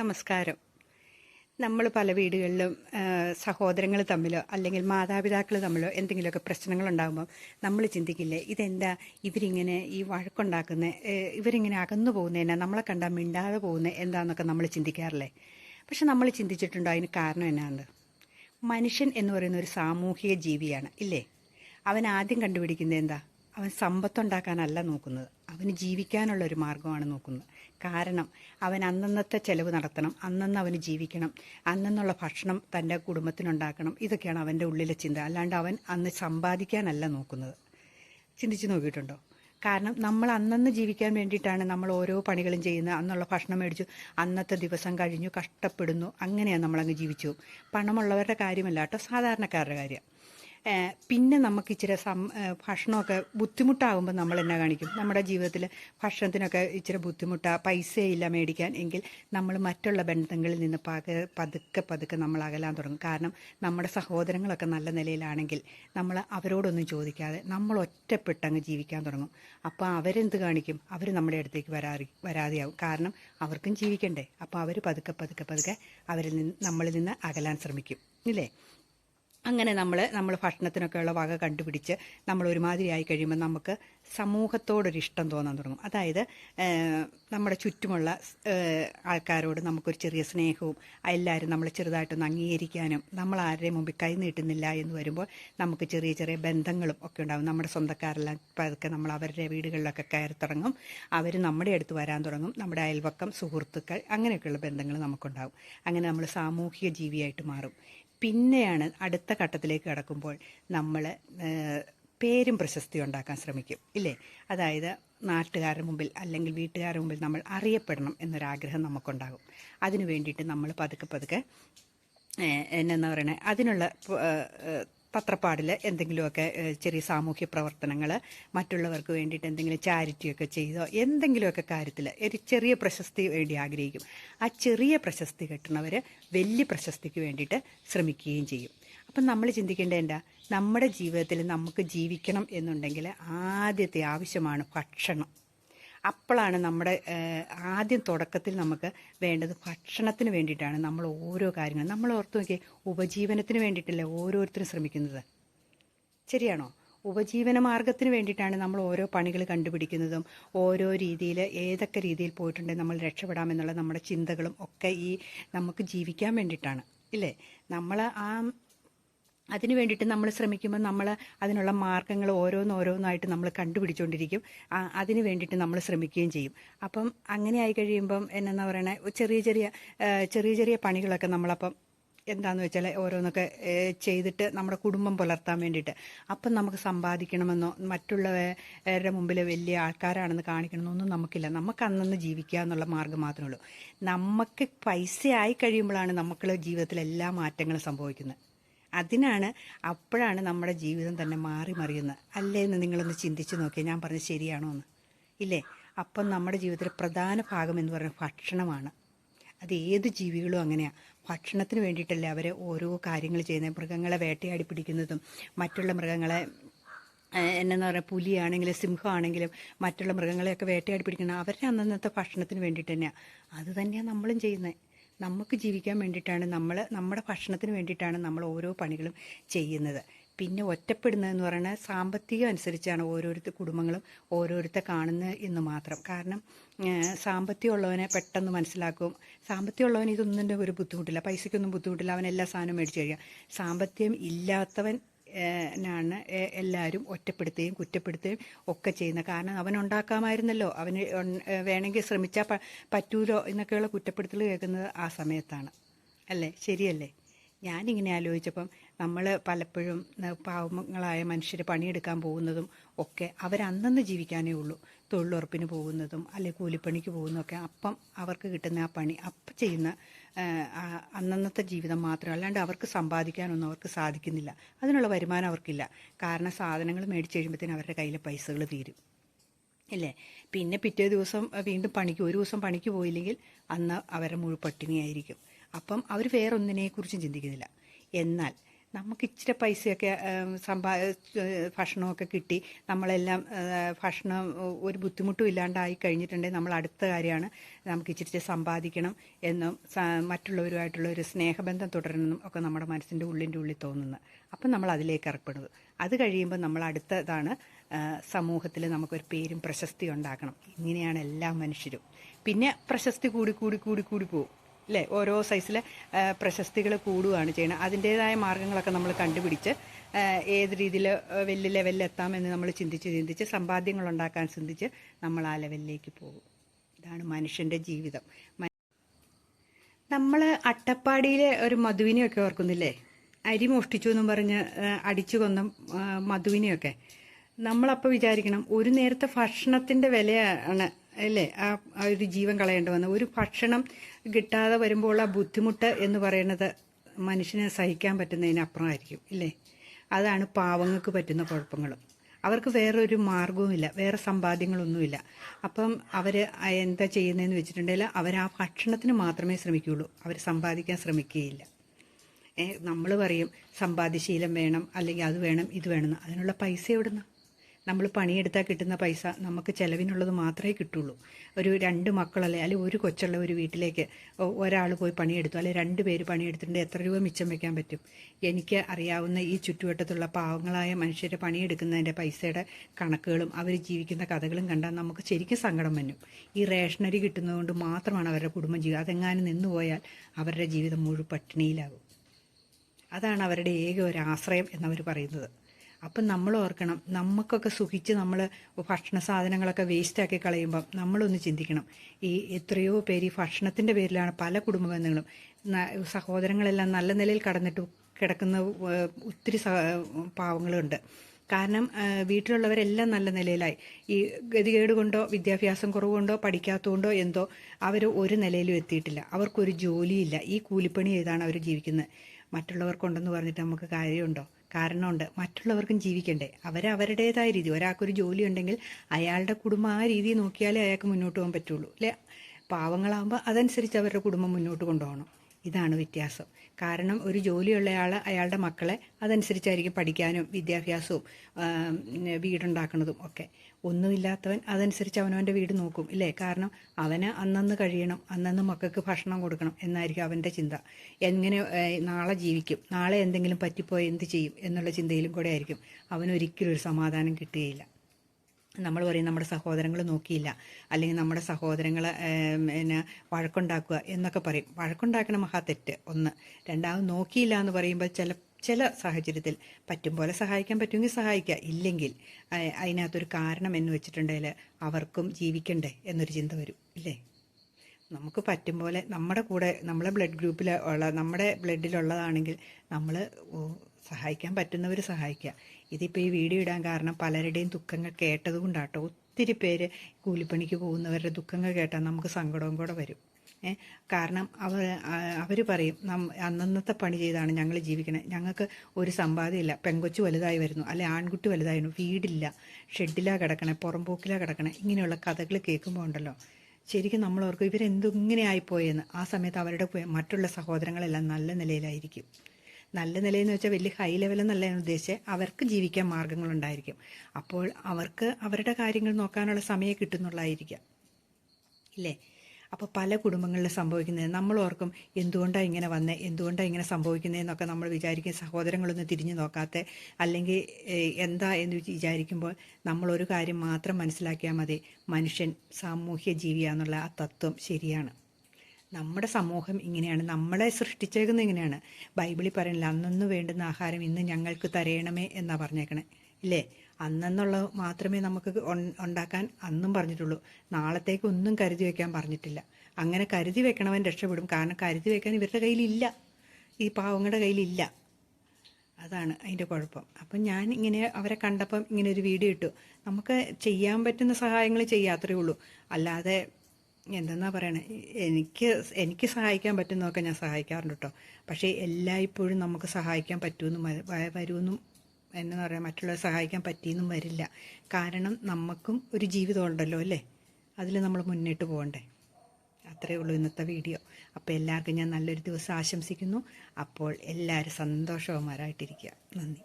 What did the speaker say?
നമസ്കാരം. നമ്മൾ പല വീടുകളിലും സഹോദരങ്ങൾ തമ്മിലോ അല്ലെങ്കിൽ മാതാപിതാക്കൾ തമ്മിലോ എന്തെങ്കിലുമൊക്കെ പ്രശ്നങ്ങൾ ഉണ്ടാകുമ്പോൾ നമ്മൾ ചിന്തിക്കില്ലേ ഇതെന്താ ഇവരിങ്ങനെ ഈ വഴക്കുണ്ടാക്കുന്ന? ഇവരിങ്ങനെ അകന്നു പോകുന്നതിനാ നമ്മളെ കണ്ടാൽ മിണ്ടാതെ പോകുന്നത് എന്താണെന്നൊക്കെ നമ്മൾ ചിന്തിക്കാറില്ലേ? പക്ഷെ നമ്മൾ ചിന്തിച്ചിട്ടുണ്ടോ? അതിന് കാരണം എന്നാണ് മനുഷ്യൻ എന്ന് പറയുന്ന ഒരു സാമൂഹിക ജീവിയാണ് ഇല്ലേ? അവൻ ആദ്യം കണ്ടുപിടിക്കുന്നത് എന്താ? അവൻ സമ്പത്തുണ്ടാക്കാനല്ല നോക്കുന്നത്. അവന് ജീവിക്കാനുള്ള ഒരു മാർഗമാണ് നോക്കുന്നത്. കാരണം അവൻ അന്നന്നത്തെ ചെലവ് നടത്തണം അന്നന്ന് അവന് ജീവിക്കണം അന്നെന്നുള്ള ഭക്ഷണം തന്റെ കുടുംബത്തിനുണ്ടാക്കണം. ഇതൊക്കെയാണ് അവന്റെ ഉള്ളിലെ ചിന്ത. അല്ലാണ്ട് അവൻ അന്ന് സമ്പാദിക്കാനല്ല നോക്കുന്നത്. ചിന്തിച്ച് നോക്കിയിട്ടുണ്ടോ? കാരണം നമ്മൾ അന്നന്ന് ജീവിക്കാൻ വേണ്ടിയിട്ടാണ് നമ്മൾ ഓരോ പണികളും ചെയ്യുന്നത്. അന്നുള്ള ഭക്ഷണം മേടിച്ചു അന്നത്തെ ദിവസം കഴിഞ്ഞു കഷ്ടപ്പെടുന്നു. അങ്ങനെയാണ് നമ്മളങ്ങ് ജീവിച്ചു. പണമുള്ളവരുടെ കാര്യമല്ല കേട്ടോ സാധാരണക്കാരുടെ കാര്യം. പിന്നെ നമുക്ക് ഇച്ചിരി സം ഭക്ഷണമൊക്കെ ബുദ്ധിമുട്ടാകുമ്പോൾ നമ്മൾ എന്നാ കാണിക്കും? നമ്മുടെ ജീവിതത്തിൽ ഭക്ഷണത്തിനൊക്കെ ഇച്ചിരി ബുദ്ധിമുട്ടാ പൈസയില്ല മേടിക്കാൻ എങ്കിൽ നമ്മൾ മറ്റുള്ള ബന്ധങ്ങളിൽ നിന്ന് പക പതുക്കെ പതുക്കെ നമ്മൾ അകലാൻ തുടങ്ങും. കാരണം നമ്മുടെ സഹോദരങ്ങളൊക്കെ നല്ല നിലയിലാണെങ്കിൽ നമ്മൾ അവരോടൊന്നും ചോദിക്കാതെ നമ്മൾ ഒറ്റപ്പെട്ടങ്ങ് ജീവിക്കാൻ തുടങ്ങും. അപ്പോൾ അവരെന്ത് കാണിക്കും? അവർ നമ്മുടെ അടുത്തേക്ക് വരാ വരാതെയാവും. കാരണം അവർക്കും ജീവിക്കണ്ടേ. അപ്പോൾ അവർ പതുക്കെ പതുക്കെ പതുക്കെ അവരിൽ നിന്ന് നമ്മളിൽ നിന്ന് അകലാൻ ശ്രമിക്കും. ഇല്ലേ? അങ്ങനെ നമ്മൾ നമ്മൾ ഭക്ഷണത്തിനൊക്കെയുള്ള വക കണ്ടുപിടിച്ച് നമ്മൾ ഒരുമാതിരി ആയി കഴിയുമ്പോൾ നമുക്ക് സമൂഹത്തോടൊരു ഇഷ്ടം തോന്നാൻ തുടങ്ങും. അതായത് നമ്മുടെ ചുറ്റുമുള്ള ആൾക്കാരോട് നമുക്കൊരു ചെറിയ സ്നേഹവും എല്ലാവരും നമ്മളെ ചെറുതായിട്ടൊന്ന് അംഗീകരിക്കാനും നമ്മൾ ആരുടെയും മുമ്പിൽ കൈ നീട്ടുന്നില്ല എന്ന് വരുമ്പോൾ നമുക്ക് ചെറിയ ചെറിയ ബന്ധങ്ങളും ഒക്കെ ഉണ്ടാകും നമ്മുടെ സ്വന്തക്കാരെല്ലാം പതുക്കെ നമ്മൾ അവരുടെ വീടുകളിലൊക്കെ കയറി തുടങ്ങും. അവർ നമ്മുടെ അടുത്ത് വരാൻ തുടങ്ങും. നമ്മുടെ അയൽവക്കം സുഹൃത്തുക്കൾ അങ്ങനെയൊക്കെയുള്ള ബന്ധങ്ങൾ നമുക്കുണ്ടാകും അങ്ങനെ നമ്മൾ സാമൂഹിക ജീവിയായിട്ട് മാറും. പിന്നെയാണ് അടുത്ത ഘട്ടത്തിലേക്ക് കടക്കുമ്പോൾ നമ്മൾ പേരും പ്രശസ്തി ഉണ്ടാക്കാൻ ശ്രമിക്കും ഇല്ലേ? അതായത് നാട്ടുകാരുടെ മുമ്പിൽ അല്ലെങ്കിൽ വീട്ടുകാരുടെ മുമ്പിൽ നമ്മൾ അറിയപ്പെടണം എന്നൊരാഗ്രഹം നമുക്കുണ്ടാകും. അതിനു വേണ്ടിയിട്ട് നമ്മൾ പതുക്കെ പതുക്കെ എന്നെന്താ പറയണേ? അതിനുള്ള പത്രപ്പാടിൽ എന്തെങ്കിലുമൊക്കെ ചെറിയ സാമൂഹ്യ പ്രവർത്തനങ്ങൾ മറ്റുള്ളവർക്ക് വേണ്ടിയിട്ട് എന്തെങ്കിലും ചാരിറ്റിയൊക്കെ ചെയ്തോ എന്തെങ്കിലുമൊക്കെ കാര്യത്തിൽ ഒരു ചെറിയ പ്രശസ്തി വേണ്ടി ആഗ്രഹിക്കും. ആ ചെറിയ പ്രശസ്തി കിട്ടുന്നവർ വലിയ പ്രശസ്തിക്ക് വേണ്ടിയിട്ട് ശ്രമിക്കുകയും ചെയ്യും. അപ്പം നമ്മൾ ചിന്തിക്കേണ്ടത് എന്താ? നമ്മുടെ ജീവിതത്തിൽ നമുക്ക് ജീവിക്കണം എന്നുണ്ടെങ്കിൽ ആദ്യത്തെ ആവശ്യമാണ് ഭക്ഷണം. അപ്പോഴാണ് നമ്മുടെ ആദ്യം തുടക്കത്തിൽ നമുക്ക് വേണ്ടത് ഭക്ഷണത്തിന് വേണ്ടിയിട്ടാണ് നമ്മൾ ഓരോ കാര്യങ്ങളും നമ്മൾ ഓർത്ത് നോക്കിയേ ഉപജീവനത്തിന് വേണ്ടിയിട്ടല്ലേ ഓരോരുത്തരും ശ്രമിക്കുന്നത്? ശരിയാണോ? ഉപജീവന മാർഗത്തിന് വേണ്ടിയിട്ടാണ് നമ്മൾ ഓരോ പണികൾ കണ്ടുപിടിക്കുന്നതും ഓരോ രീതിയിൽ ഏതൊക്കെ രീതിയിൽ പോയിട്ടുണ്ടെങ്കിൽ നമ്മൾ രക്ഷപ്പെടാമെന്നുള്ള നമ്മുടെ ചിന്തകളും ഒക്കെ ഈ നമുക്ക് ജീവിക്കാൻ വേണ്ടിയിട്ടാണ്. ഇല്ലേ? നമ്മൾ ആ അതിന് വേണ്ടിയിട്ട് നമ്മൾ ശ്രമിക്കുമ്പോൾ നമ്മൾ അതിനുള്ള മാർഗങ്ങൾ ഓരോന്നോരോന്നായിട്ട് നമ്മൾ കണ്ടുപിടിച്ചുകൊണ്ടിരിക്കും അതിന് വേണ്ടിയിട്ട് നമ്മൾ ശ്രമിക്കുകയും ചെയ്യും. അപ്പം അങ്ങനെ ആയി കഴിയുമ്പം എന്നാ പറയണേ? ചെറിയ ചെറിയ ചെറിയ ചെറിയ പണികളൊക്കെ നമ്മളപ്പം എന്താണെന്ന് വെച്ചാൽ ഓരോന്നൊക്കെ ചെയ്തിട്ട് നമ്മുടെ കുടുംബം പുലർത്താൻ വേണ്ടിയിട്ട്. അപ്പം നമുക്ക് സമ്പാദിക്കണമെന്നോ മറ്റുള്ളവരുടെ മുമ്പിൽ വലിയ ആൾക്കാരാണെന്ന് കാണിക്കണമെന്നൊന്നും നമുക്കില്ല. നമുക്ക് അന്നന്ന് ജീവിക്കുക എന്നുള്ള മാർഗം മാത്രമേ ഉള്ളൂ. നമുക്ക് പൈസ ആയി കഴിയുമ്പോഴാണ് നമുക്കുള്ള ജീവിതത്തിൽ എല്ലാ മാറ്റങ്ങളും സംഭവിക്കുന്നത്. അതിനാണ് അപ്പോഴാണ് നമ്മുടെ ജീവിതം തന്നെ മാറി മറിയുന്നത്. അല്ലേ എന്ന് നിങ്ങളൊന്ന് ചിന്തിച്ച് നോക്കിയാൽ ഞാൻ പറഞ്ഞത് ശരിയാണോ എന്ന്. ഇല്ലേ? അപ്പം നമ്മുടെ ജീവിതത്തിലെ പ്രധാന ഭാഗം എന്ന് പറയുന്നത് ഭക്ഷണമാണ്. അത് ഏത് ജീവികളും അങ്ങനെയാണ് ഭക്ഷണത്തിന് വേണ്ടിയിട്ടല്ലേ അവരെ ഓരോ കാര്യങ്ങൾ ചെയ്യുന്നത്. മൃഗങ്ങളെ വേട്ടയാടി പിടിക്കുന്നതും മറ്റുള്ള മൃഗങ്ങളെ എന്നെന്ന് പറഞ്ഞാൽ പുലിയാണെങ്കിലും സിംഹമാണെങ്കിലും മറ്റുള്ള മൃഗങ്ങളെയൊക്കെ വേട്ടയാടി പിടിക്കുന്നത് അവരുടെ അന്നന്നത്തെ ഭക്ഷണത്തിന് വേണ്ടിയിട്ട് തന്നെയാണ് അത് തന്നെയാണ് നമ്മളും ചെയ്യുന്നത്. നമുക്ക് ജീവിക്കാൻ വേണ്ടിയിട്ടാണ് നമ്മൾ നമ്മുടെ ഭക്ഷണത്തിന് വേണ്ടിയിട്ടാണ് നമ്മൾ ഓരോ പണികളും ചെയ്യുന്നത്. പിന്നെ ഒറ്റപ്പെടുന്നതെന്ന് പറയുന്നത് സാമ്പത്തികം അനുസരിച്ചാണ് ഓരോരുത്തർ കുടുംബങ്ങളും ഓരോരുത്തർ കാണുന്നത് എന്ന് മാത്രം. കാരണം സാമ്പത്തികമുള്ളവനെ പെട്ടെന്ന് മനസ്സിലാക്കും. സാമ്പത്തികമുള്ളവൻ ഇതൊന്നും ഒരു ബുദ്ധിമുട്ടില്ല. പൈസയ്ക്കൊന്നും ബുദ്ധിമുട്ടില്ല. അവൻ എല്ലാ സാധനവും മേടിച്ച് കഴിയുക സാമ്പത്തികം ഇല്ലാത്തവൻ നാണ് എല്ലാവരും ഒറ്റപ്പെടുത്തുകയും കുറ്റപ്പെടുത്തുകയും ഒക്കെ ചെയ്യുന്നത് കാരണം അവൻ ഉണ്ടാക്കാമായിരുന്നല്ലോ അവന് വേണമെങ്കിൽ ശ്രമിച്ചാൽ പറ്റൂലോ എന്നൊക്കെയുള്ള കുറ്റപ്പെടുത്തൽ കേൾക്കുന്നത് ആ സമയത്താണ്. അല്ലേ? ശരിയല്ലേ? ഞാനിങ്ങനെ ആലോചിച്ചപ്പം നമ്മൾ പലപ്പോഴും പാവങ്ങളായ മനുഷ്യർ പണിയെടുക്കാൻ പോകുന്നതും ഒക്കെ അവരന്നു ജീവിക്കാനേ ഉള്ളൂ. തൊഴിലുറപ്പിന് പോകുന്നതും അല്ലെങ്കിൽ കൂലിപ്പണിക്ക് പോകുന്നതൊക്കെ അപ്പം അവർക്ക് കിട്ടുന്ന ആ പണി അപ്പം ചെയ്യുന്ന അന്നന്നത്തെ ജീവിതം മാത്രം. അല്ലാണ്ട് അവർക്ക് സമ്പാദിക്കാനൊന്നും അവർക്ക് സാധിക്കുന്നില്ല. അതിനുള്ള വരുമാനം അവർക്കില്ല. കാരണം സാധനങ്ങൾ മേടിച്ച് കഴിയുമ്പോഴത്തേനും അവരുടെ കയ്യിലെ പൈസകൾ തീരും. അല്ലേ പിന്നെ പിറ്റേ ദിവസം വീണ്ടും പണിക്ക് ഒരു ദിവസം പണിക്ക് പോയില്ലെങ്കിൽ അന്ന് അവരുടെ മുഴുവൻ പട്ടിണിയായിരിക്കും. അപ്പം അവർ വേറൊന്നിനെക്കുറിച്ചും ചിന്തിക്കുന്നില്ല. എന്നാൽ നമുക്ക് ഇച്ചിരി പൈസയൊക്കെ സമ്പാ ഭക്ഷണമൊക്കെ കിട്ടി. നമ്മളെല്ലാം ഭക്ഷണം ഒരു ബുദ്ധിമുട്ടും ഇല്ലാണ്ടായി കഴിഞ്ഞിട്ടുണ്ടെങ്കിൽ നമ്മൾ അടുത്ത കാര്യമാണ് നമുക്ക് ഇച്ചിരി സമ്പാദിക്കണം എന്നും മറ്റുള്ളവരുമായിട്ടുള്ള ഒരു സ്നേഹബന്ധം തുടരണമെന്നും ഒക്കെ നമ്മുടെ മനസ്സിന്റെ ഉള്ളിന്റെ ഉള്ളിൽ തോന്നുന്നു. അപ്പം നമ്മൾ അതിലേക്ക് ഏർപ്പെടുന്നത് അത് കഴിയുമ്പോൾ നമ്മൾ അടുത്തതാണ് സമൂഹത്തിൽ നമുക്കൊരു പേരും പ്രശസ്തി ഉണ്ടാക്കണം ഇങ്ങനെയാണ് എല്ലാ മനുഷ്യരും. പിന്നെ പ്രശസ്തി കൂടി കൂടി കൂടി കൂടി പോകും അല്ലേ ഓരോ സൈസിലെ പ്രശസ്തികൾ കൂടുകയാണ് ചെയ്യുന്നത്. അതിന്റേതായ മാർഗങ്ങളൊക്കെ നമ്മൾ കണ്ടുപിടിച്ച് ഏത് രീതിയിൽ വലിയ ലെവലിൽ എത്താമെന്ന് നമ്മൾ ചിന്തിച്ച് ചിന്തിച്ച് സമ്പാദ്യങ്ങൾ ഉണ്ടാക്കാൻ ചിന്തിച്ച് നമ്മൾ ആ ലെവലിലേക്ക് പോകും. ഇതാണ് മനുഷ്യന്റെ ജീവിതം. നമ്മൾ അട്ടപ്പാടിയിലെ ഒരു മധുവിനെയൊക്കെ ഓർക്കുന്നില്ലേ? അരി മോഷ്ടിച്ചു എന്നും പറഞ്ഞ് അടിച്ചു കൊന്ന മധുവിനെയൊക്കെ. നമ്മളപ്പോൾ വിചാരിക്കണം ഒരു നേരത്തെ ഭക്ഷണത്തിന്റെ വിലയാണ് അല്ലേ? ആ ഒരു ജീവൻ കളയേണ്ടി വന്നത് ഒരു ഭക്ഷണം കിട്ടാതെ വരുമ്പോൾ ആ ബുദ്ധിമുട്ട് എന്ന് പറയുന്നത് മനുഷ്യനെ സഹിക്കാൻ പറ്റുന്നതിനപ്പുറമായിരിക്കും ഇല്ലേ? അതാണ് പാവങ്ങൾക്ക് പറ്റുന്ന കുഴപ്പങ്ങളും. അവർക്ക് വേറൊരു മാർഗവുമില്ല വേറെ സമ്പാദ്യങ്ങളൊന്നുമില്ല. അപ്പം അവർ എന്താ ചെയ്യുന്നതെന്ന് വെച്ചിട്ടുണ്ടെങ്കിൽ അവർ ആ ഭക്ഷണത്തിന് മാത്രമേ ശ്രമിക്കുകയുള്ളൂ. അവർ സമ്പാദിക്കാൻ ശ്രമിക്കുകയില്ല. നമ്മൾ പറയും സമ്പാദ്യശീലം വേണം അല്ലെങ്കിൽ അത് വേണം ഇത് വേണമെന്ന് അതിനുള്ള പൈസ എവിടുന്ന്? നമ്മൾ പണിയെടുത്താൽ കിട്ടുന്ന പൈസ നമുക്ക് ചിലവിനുള്ളത് മാത്രമേ കിട്ടുള്ളൂ. ഒരു രണ്ട് മക്കളല്ലേ അല്ലെങ്കിൽ ഒരു കൊച്ചുള്ള ഒരു വീട്ടിലേക്ക് ഒരാൾ പോയി പണിയെടുത്തു അല്ലെങ്കിൽ രണ്ട് പേര് പണിയെടുത്തിട്ടുണ്ട് എത്ര രൂപ മിച്ചം വെക്കാൻ പറ്റും? എനിക്ക് അറിയാവുന്ന ഈ ചുറ്റുവട്ടത്തുള്ള പാവങ്ങളായ മനുഷ്യരെ പണിയെടുക്കുന്നതിന്റെ പൈസയുടെ കണക്കുകളും അവർ ജീവിക്കുന്ന കഥകളും കണ്ടാൽ നമുക്ക് ശരിക്കും സങ്കടം വരും ഈ റേഷനറി കിട്ടുന്നതുകൊണ്ട് മാത്രമാണ് അവരുടെ കുടുംബം ജീവിതം അതെങ്ങാനും നിന്നുപോയാൽ അവരുടെ ജീവിതം മുഴുവൻ പട്ടിണിയിലാകും. അതാണ് അവരുടെ ഏക ഒരു ആശ്രയം എന്നവർ പറയുന്നത്. അപ്പം നമ്മൾ ഓർക്കണം നമുക്കൊക്കെ സുഖിച്ച് നമ്മൾ ഭക്ഷണ സാധനങ്ങളൊക്കെ വേസ്റ്റാക്കി കളയുമ്പം നമ്മളൊന്ന് ചിന്തിക്കണം. ഈ എത്രയോ പേര് ഈ ഭക്ഷണത്തിന്റെ പേരിലാണ് പല കുടുംബബന്ധങ്ങളും സഹോദരങ്ങളെല്ലാം നല്ല നിലയിൽ കടന്നിട്ട് കിടക്കുന്ന ഒത്തിരി പാവങ്ങളുണ്ട്. കാരണം വീട്ടിലുള്ളവരെല്ലാം നല്ല നിലയിലായി. ഈ ഗതികേട് കൊണ്ടോ വിദ്യാഭ്യാസം കുറവുകൊണ്ടോ പഠിക്കാത്തതുകൊണ്ടോ എന്തോ അവർ ഒരു നിലയിലും എത്തിയിട്ടില്ല. അവർക്കൊരു ജോലിയില്ല. ഈ കൂലിപ്പണി ചെയ്താണ് അവർ ജീവിക്കുന്നത്. മറ്റുള്ളവർക്കുണ്ടെന്ന് പറഞ്ഞിട്ട് നമുക്ക് കാര്യമുണ്ടോ? കാരണമുണ്ട്. മറ്റുള്ളവർക്കും ജീവിക്കണ്ടേ. അവർ അവരുടേതായ രീതി. ഒരാൾക്കൊരു ജോലി ഉണ്ടെങ്കിൽ അയാളുടെ കുടുംബം ആ രീതി നോക്കിയാലേ അയാൾക്ക് മുന്നോട്ട് പോകാൻ പറ്റുള്ളൂ. അല്ലേ? പാവങ്ങളാകുമ്പോൾ അതനുസരിച്ച് അവരുടെ കുടുംബം മുന്നോട്ട് കൊണ്ടുപോകണം. ഇതാണ് വ്യത്യാസം. കാരണം ഒരു ജോലിയുള്ളയാൾ അയാളുടെ മക്കളെ അതനുസരിച്ചായിരിക്കും പഠിക്കാനും വിദ്യാഭ്യാസവും വീടുണ്ടാക്കുന്നതും ഒക്കെ. ഒന്നുമില്ലാത്തവൻ അതനുസരിച്ച് അവനവന്റെ വീട് നോക്കും ഇല്ലേ? കാരണം അവന് അന്നന്ന് കഴിയണം അന്നന്ന് മക്കൾക്ക് ഭക്ഷണം കൊടുക്കണം എന്നായിരിക്കും അവന്റെ ചിന്ത. എങ്ങനെ നാളെ ജീവിക്കും നാളെ എന്തെങ്കിലും പറ്റിപ്പോയി എന്ത് ചെയ്യും എന്നുള്ള ചിന്തയിലും കൂടെ ആയിരിക്കും. അവനൊരിക്കലും ഒരു സമാധാനം കിട്ടുകയില്ല. നമ്മൾ പറയും നമ്മുടെ സഹോദരങ്ങൾ നോക്കിയില്ല. അല്ലെങ്കിൽ നമ്മുടെ സഹോദരങ്ങൾ പിന്നെ വഴക്കുണ്ടാക്കുക എന്നൊക്കെ പറയും. വഴക്കുണ്ടാക്കണ മഹാ തെറ്റ് ഒന്ന്. രണ്ടാമത് നോക്കിയില്ല എന്ന് പറയുമ്പോൾ ചില ചില സാഹചര്യത്തിൽ പറ്റും പോലെ സഹായിക്കാൻ പറ്റുമെങ്കിൽ സഹായിക്കുക. ഇല്ലെങ്കിൽ അതിനകത്തൊരു കാരണം എന്ന് വെച്ചിട്ടുണ്ടെങ്കിൽ അവർക്കും ജീവിക്കണ്ടേ എന്നൊരു ചിന്ത വരും ഇല്ലേ? നമുക്ക് പറ്റും പോലെ നമ്മുടെ കൂടെ നമ്മളെ ബ്ലഡ് ഗ്രൂപ്പിൽ ഉള്ള നമ്മുടെ ബ്ലഡിലുള്ളതാണെങ്കിൽ നമ്മൾ സഹായിക്കാൻ പറ്റുന്നവർ സഹായിക്കുക. ഇതിപ്പോൾ ഈ വീഡിയോ ഇടാൻ കാരണം പലരുടെയും ദുഃഖങ്ങൾ കേട്ടതുകൊണ്ടാട്ടോ. ഒത്തിരി പേര് കൂലിപ്പണിക്ക് പോകുന്നവരുടെ ദുഃഖങ്ങൾ കേട്ടാൽ നമുക്ക് സങ്കടവും കൂടെ വരും. കാരണം അവർ അവർ പറയും നം അന്നന്നത്തെ പണി ചെയ്താണ് ഞങ്ങൾ ജീവിക്കണേ. ഞങ്ങൾക്ക് ഒരു സമ്പാദ്യമില്ല. പെങ്കൊച്ചു വലുതായി വരുന്നു. അല്ലെ ആൺകുട്ടി വലുതായി വരുന്നു. വീടില്ല. ഷെഡിലാ കിടക്കണേ പുറംപോക്കിലാണ് കിടക്കണേ. ഇങ്ങനെയുള്ള കഥകൾ കേൾക്കുമ്പോൾ ഉണ്ടല്ലോ. ശരിക്കും നമ്മൾ ഓർക്കും ഇവരെന്തിങ്ങനെ ആയിപ്പോയെന്ന്. ആ സമയത്ത് അവരുടെ മറ്റുള്ള സഹോദരങ്ങളെല്ലാം നല്ല നിലയിലായിരിക്കും. നല്ല നിലയെന്ന് വെച്ചാൽ വലിയ ഹൈ ലെവലെന്നല്ല ഞാൻ ഉദ്ദേശിച്ചത് അവർക്ക് ജീവിക്കാൻ മാർഗങ്ങളുണ്ടായിരിക്കും. അപ്പോൾ അവർക്ക് അവരുടെ കാര്യങ്ങൾ നോക്കാനുള്ള സമയം കിട്ടുന്നുള്ളായിരിക്കാം ഇല്ലേ? അപ്പോൾ പല കുടുംബങ്ങളിൽ സംഭവിക്കുന്നത് നമ്മൾ ഓർക്കും എന്തുകൊണ്ടാണ് ഇങ്ങനെ വന്നത് എന്തുകൊണ്ടാണ് ഇങ്ങനെ സംഭവിക്കുന്നതെന്നൊക്കെ നമ്മൾ വിചാരിക്കും. സഹോദരങ്ങളൊന്നും തിരിഞ്ഞു നോക്കാത്ത അല്ലെങ്കിൽ എന്താ എന്ന് വിചാരിക്കുമ്പോൾ നമ്മളൊരു കാര്യം മാത്രം മനസ്സിലാക്കിയാൽ മതി. മനുഷ്യൻ സാമൂഹ്യ ജീവിയാന്നുള്ള ആ തത്വം ശരിയാണ്. നമ്മുടെ സമൂഹം ഇങ്ങനെയാണ്. നമ്മളെ സൃഷ്ടിച്ചേക്കുന്നത് ഇങ്ങനെയാണ്. ബൈബിളിൽ പറയുന്നില്ല അന്നൊന്നും വേണ്ടുന്ന ആഹാരം ഇന്ന് ഞങ്ങൾക്ക് തരയണമേ എന്നാണ് പറഞ്ഞേക്കണേ. ഇല്ലേ? അന്നെന്നുള്ളത് മാത്രമേ നമുക്ക് ഉണ്ടാക്കാൻ അന്നും പറഞ്ഞിട്ടുള്ളൂ. നാളത്തേക്ക് ഒന്നും കരുതി വെക്കാൻ പറഞ്ഞിട്ടില്ല. അങ്ങനെ കരുതി വെക്കണവൻ രക്ഷപ്പെടും. കാരണം കരുതി വെക്കാൻ ഇവരുടെ കയ്യിലില്ല. ഈ പാവങ്ങളുടെ കയ്യിലില്ല. അതാണ് അതിന്റെ കുഴപ്പം. അപ്പം ഞാൻ ഇങ്ങനെ അവരെ കണ്ടപ്പം ഇങ്ങനെ ഒരു വീഡിയോ ഇട്ടു. നമുക്ക് ചെയ്യാൻ പറ്റുന്ന സഹായങ്ങൾ ചെയ്യാത്രേ ഉള്ളൂ. അല്ലാതെ എന്തെന്നാ പറയണേ? എനിക്ക് എനിക്ക് സഹായിക്കാൻ പറ്റുന്നതൊക്കെ ഞാൻ സഹായിക്കാറുണ്ട് കേട്ടോ പക്ഷേ എല്ലായ്പ്പോഴും നമുക്ക് സഹായിക്കാൻ പറ്റുമെന്നും വരുമെന്നും എന്ന് പറയാം മറ്റുള്ളവരെ സഹായിക്കാൻ പറ്റിയെന്നും വരില്ല. കാരണം നമുക്കും ഒരു ജീവിതം ഉണ്ടല്ലോ അല്ലേ? അതിൽ നമ്മൾ മുന്നിട്ട് പോകണ്ടേ. അത്രയേ ഉള്ളൂ ഇന്നത്തെ വീഡിയോ. അപ്പോൾ എല്ലാവർക്കും ഞാൻ നല്ലൊരു ദിവസം ആശംസിക്കുന്നു. അപ്പോൾ എല്ലാവരും സന്തോഷവന്മാരായിട്ടിരിക്കുക. നന്ദി.